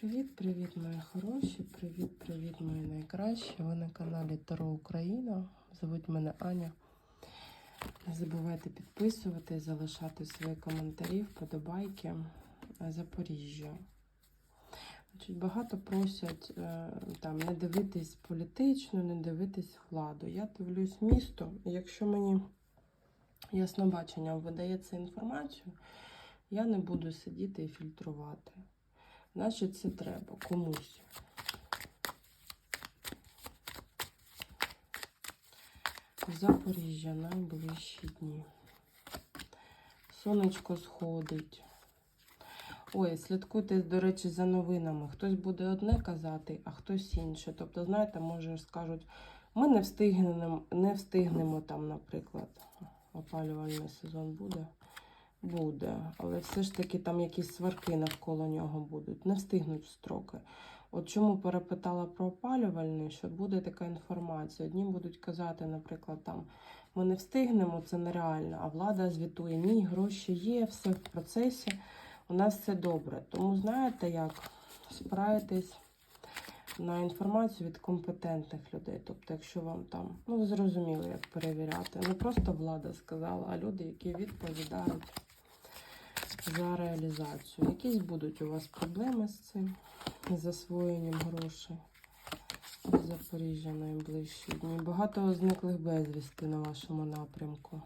Привіт-привіт, мої хороші! Привіт-привіт, мої найкращі! Ви на каналі Таро Україна. Зовуть мене Аня. Не забувайте підписувати, залишати свої коментарі, вподобайки. Запоріжжя. Багато просять е, там не дивитись політично, не дивитись владу. Я дивлюсь місто, і якщо мені яснобаченням видається інформацію, я не буду сидіти і фільтрувати. Значить, це треба комусь. Запоріжжя найближчі дні. Сонечко сходить. Ой, слідкуйте, до речі, за новинами. Хтось буде одне казати, а хтось інше. Тобто, знаєте, може скажуть, ми не встигнемо, не встигнемо там, наприклад, опалювальний сезон буде. Буде, але все ж таки там якісь сварки навколо нього будуть. Не встигнуть строки. От чому перепитала про опалювальний, що буде така інформація. Одні будуть казати, наприклад, там ми не встигнемо, це нереально, а влада звітує, ні, гроші є, все в процесі, у нас все добре. Тому знаєте, як спираєтесь на інформацію від компетентних людей. Тобто, якщо вам там, ну ви зрозуміли, як перевіряти. Не просто влада сказала, а люди, які відповідають за реалізацію. Якісь будуть у вас проблеми з цим, з засвоєнням грошей. Запоріжжя найближчі дні. Багато зниклих безвісти на вашому напрямку.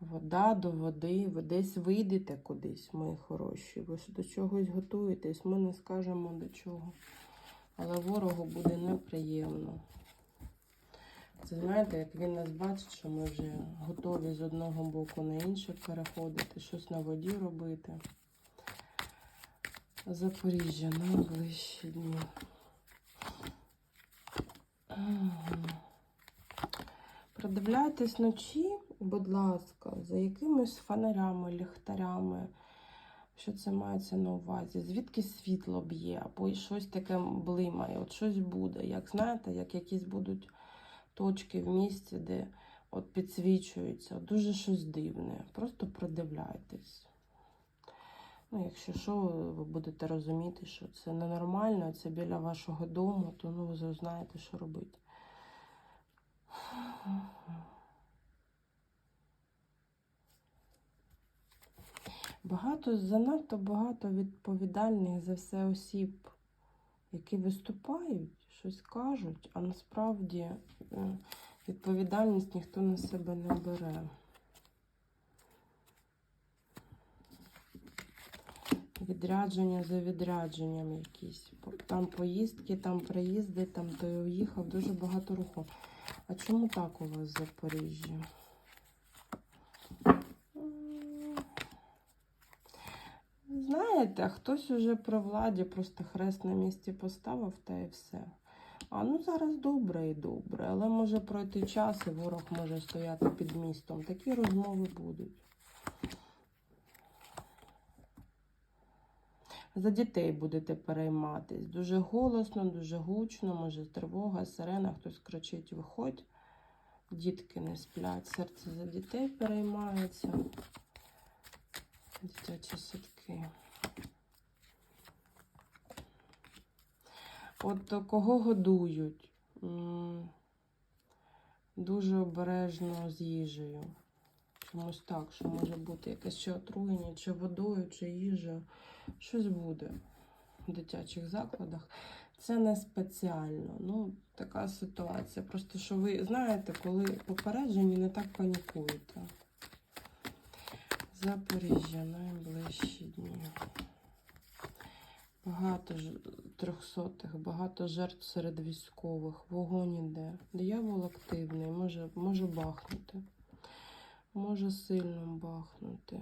Вода до води, ви десь вийдете кудись, мої хороші. Ви ж до чогось готуєтесь, ми не скажемо до чого. Але ворогу буде неприємно. Це знаєте, як він нас бачить, що ми вже готові з одного боку на інший переходити, щось на воді робити. Запоріжжя найближчі дні. Продивляйтесь вночі, будь ласка, за якимись фонарями, ліхтарями. Що це мається на увазі? Звідки світло б'є, або щось таке блимає, от щось буде. Як знаєте, як якісь будуть точки в місці, де от підсвічується. Дуже щось дивне. Просто продивляйтесь. Ну, якщо що, ви будете розуміти, що це ненормально, це біля вашого дому, то ну, ви знаєте, що робити. Багато, занадто багато відповідальних за все осіб, які виступають, щось кажуть, а насправді е, відповідальність ніхто на себе не бере. Відрядження за відрядженням якісь. Там поїздки, там приїзди, там той уїхав, дуже багато руху. А чому так у вас в Запоріжжі? Знаєте, хтось уже при владі просто хрест на місці поставив та і все. А ну зараз добре і добре, але може пройти час і ворог може стояти під містом. Такі розмови будуть. За дітей будете перейматись. Дуже голосно, дуже гучно, може тривога, сирена, хтось кричить, виходь. Дітки не сплять. Серце за дітей переймається. Дитячі садки. От кого годують? Дуже обережно з їжею. Чомусь так, що може бути якесь чи отруєння, чи водою, чи їжею. Щось буде в дитячих закладах. Це не спеціально. Ну, така ситуація. Просто що ви знаєте, коли попереджені, не так панікуєте. Запоріжжя найближчі дні. Багато ж трьохсотих, багато жертв серед військових, вогонь іде. Диявол активний, може, може бахнути. Може сильно бахнути.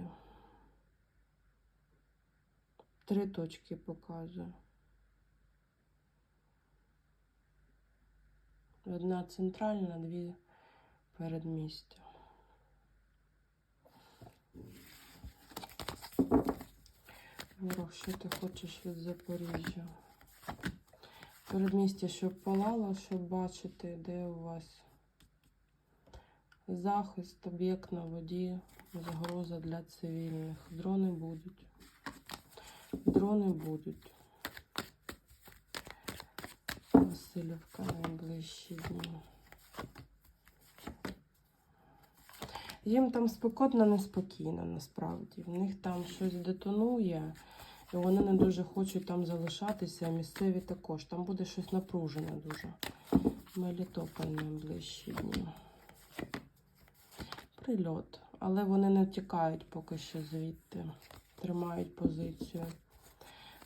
Три точки показує. Одна центральна, дві передмістя. Ворог, що ти хочеш від Запоріжжя? Передмістя, щоб палало, щоб бачити, де у вас Захист, об'єкт на воді, загроза для цивільних. Дрони будуть. Дрони будуть. Васильівка найближчі дні. Їм там спекотно, неспокійно насправді. В них там щось детонує, і вони не дуже хочуть там залишатися. Місцеві також. Там буде щось напружене дуже. Мелітополь найближчі дні. Прильот. Але вони не тікають поки що звідти. Тримають позицію.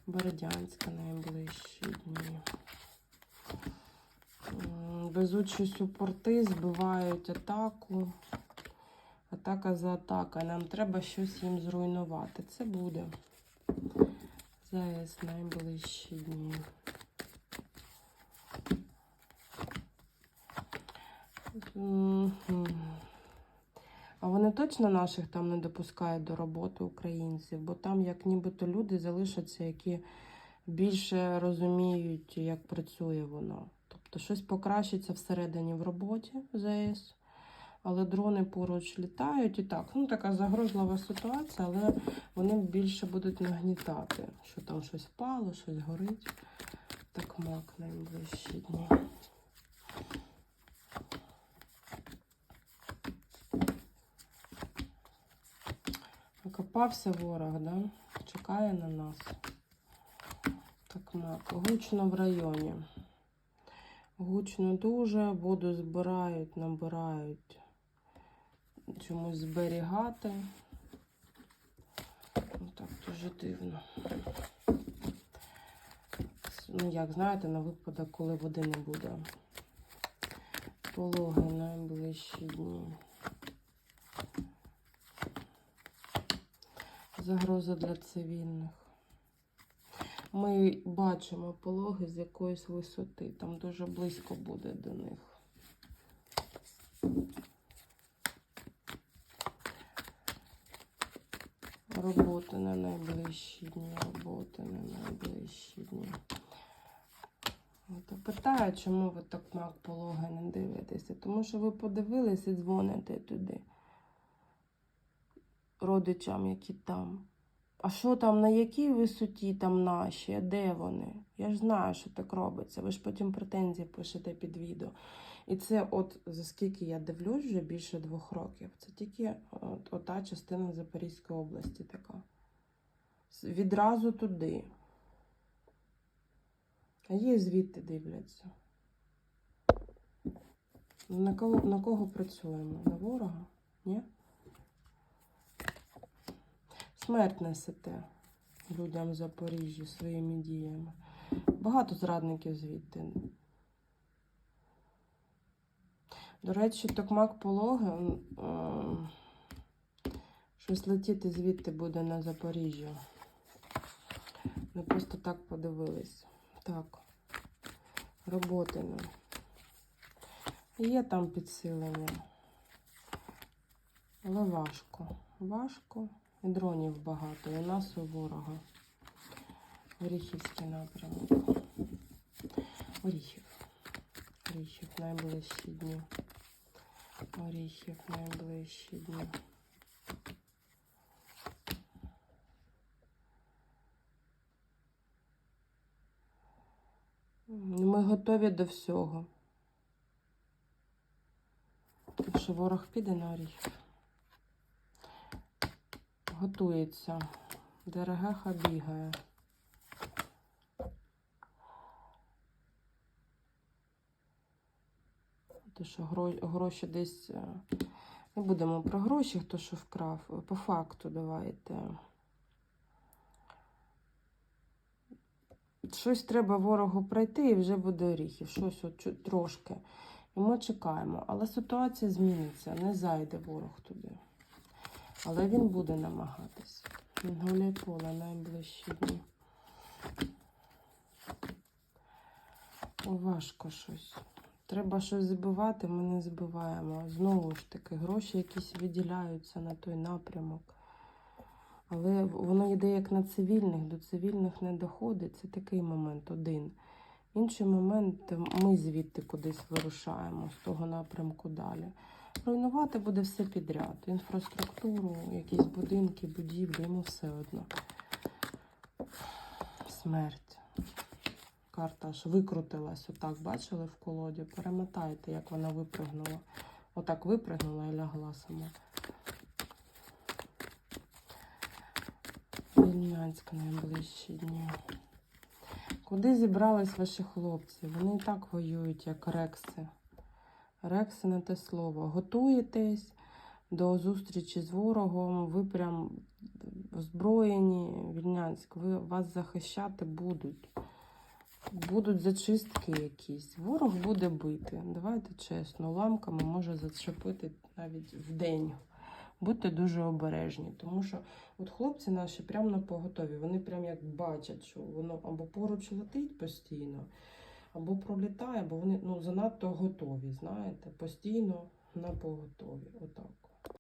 Бердянська найближчі дні. Везуть щось у порти, збивають атаку. Атака за атакою. Нам треба щось їм зруйнувати. Це буде. Зараз найближчі дні. А вони точно наших там не допускають до роботи українців, бо там як нібито люди залишаться, які більше розуміють, як працює воно. Тобто щось покращиться всередині в роботі ЗС, але дрони поруч літають і так. Ну, така загрозлива ситуація, але вони більше будуть нагнітати, що там щось впало, щось горить. Так мак найближчі дні. Окопався ворог, да? Чекає на нас. Так, мак. Гучно в районі. Гучно дуже, воду збирають, набирають. Чомусь зберігати. Ну, так, дуже дивно. Ну, як знаєте, на випадок, коли води не буде. Пологи найближчі дні. Загроза для цивільних. Ми бачимо пологи з якоїсь висоти. Там дуже близько буде до них. Роботи на найближчі дні, роботи на найближчі дні. От, питаю, чому ви так мак пологи не дивитеся? Тому що ви подивилися і дзвоните туди родичам, які там. А що там, на якій висоті там наші, де вони? Я ж знаю, що так робиться. Ви ж потім претензії пишете під відео. І це, от за скільки я дивлюсь, вже більше двох років. Це тільки от, ота частина Запорізької області така. Відразу туди. А є звідти дивляться. На кого, на кого працюємо? На ворога? Ні? Смерть несете людям в Запоріжжі своїми діями. Багато зрадників звідти. До речі, токмак пологи. Щось летіти звідти буде на Запоріжжя. Ми просто так подивились. Так. Роботино. Є там підсилення. Але важко. Важко. І дронів багато. І нас у ворога. Оріхівський напрямок. Оріхів. Оріхів найближчі дні. Оріхів найближчі дні. Ми готові до всього. Так що ворог піде на Оріхів. Готується. ДРГ бігає. То, що гроші десь. е, Не будемо про гроші, хто що вкрав. По факту давайте. Щось треба ворогу пройти і вже буде оріхів. Щось от трошки. І ми чекаємо. Але ситуація зміниться. Не зайде ворог туди. Але він буде намагатись. Гуляй поле найближчі дні. Важко щось. Треба щось збивати, ми не збиваємо. Знову ж таки, гроші якісь виділяються на той напрямок. Але воно йде як на цивільних, до цивільних не доходить. Це такий момент один. Інший момент ми звідти кудись вирушаємо з того напрямку далі. Руйнувати буде все підряд. Інфраструктуру, якісь будинки, будівлі, йому все одно. Смерть. Карта аж викрутилась. Отак, бачили в колоді? Перемотайте, як вона випригнула. Отак випригнула і лягла сама. Вільнянськ найближчі дні. Куди зібрались ваші хлопці? Вони і так воюють, як рекси. Рекси не те слово. Готуєтесь до зустрічі з ворогом, ви прям озброєні, Вільнянськ, ви, вас захищати будуть. Будуть зачистки якісь. Ворог буде бити. Давайте чесно, ламками може зачепити навіть в день. Будьте дуже обережні, тому що от хлопці наші прямо на поготові. Вони прям як бачать, що воно або поруч летить постійно, або пролітає, або вони ну, занадто готові, знаєте, постійно на поготові. Отак.